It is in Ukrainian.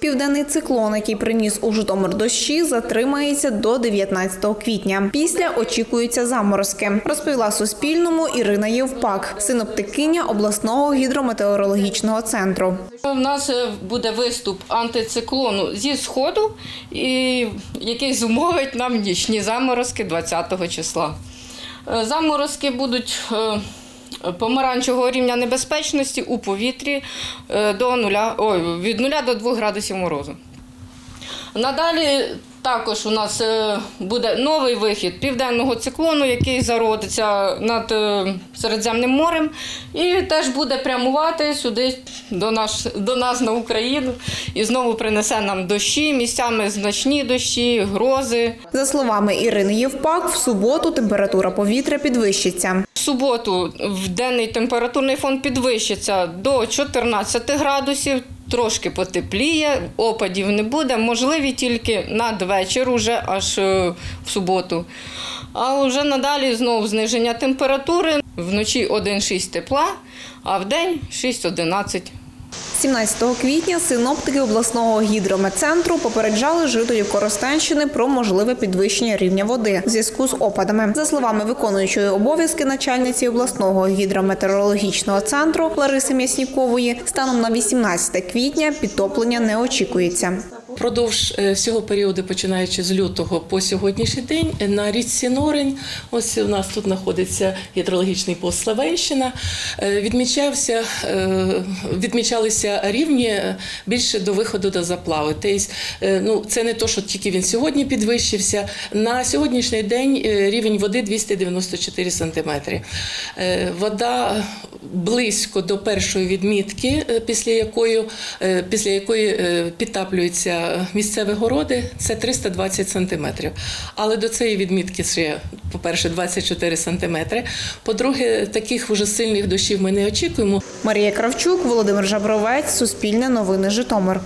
Південний циклон, який приніс у Житомир дощі, затримається до 19 квітня. Після очікуються заморозки, розповіла Суспільному Ірина Євпак, синоптикиня обласного гідрометеорологічного центру. У нас е, буде виступ антициклону зі сходу, який зумовить нам нічні заморозки 20 числа. Е, Заморозки будуть е, помаранчевого рівня небезпечності у повітрі е, до нуля, ой, від 0 до 2 градусів морозу. Надалі також у нас е, буде новий вихід південного циклону, який зародиться над е, Середземним морем, і теж буде прямувати сюди до, наш, до нас на Україну і знову принесе нам дощі, місцями значні дощі, грози. За словами Ірини Євпак, в суботу температура повітря підвищиться. Суботу в денний температурний фон підвищиться до 14 градусів. Трошки потепліє, опадів не буде, можливі тільки надвечір, уже аж е, в суботу. А вже надалі знову зниження температури. Вночі 1,6 тепла, а в день 6-11 17 квітня синоптики обласного гідрометцентру попереджали жителів Коростенщини про можливе підвищення рівня води в зв'язку з опадами. За словами виконуючої обов'язки начальниці обласного гідрометеорологічного центру Лариси М'яснікової, станом на 18 квітня підтоплення не очікується. Впродовж е, всього періоду, починаючи з лютого по сьогоднішній день, на річці Норень, ось у нас тут знаходиться гідрологічний пост Славенщина, е, відмічався, е, відмічалися рівні більше до виходу до заплави. Тобто, ну, це не то, що тільки він сьогодні підвищився. На сьогоднішній день рівень води 294 сантиметри. Вода близько до першої відмітки, після якої, після якої підтаплюються місцеві городи, це 320 сантиметрів. Але до цієї відмітки ще, по-перше, 24 сантиметри. По-друге, таких вже сильних дощів ми не очікуємо. Марія Кравчук, Володимир Жабровець, Суспільне новини Житомир.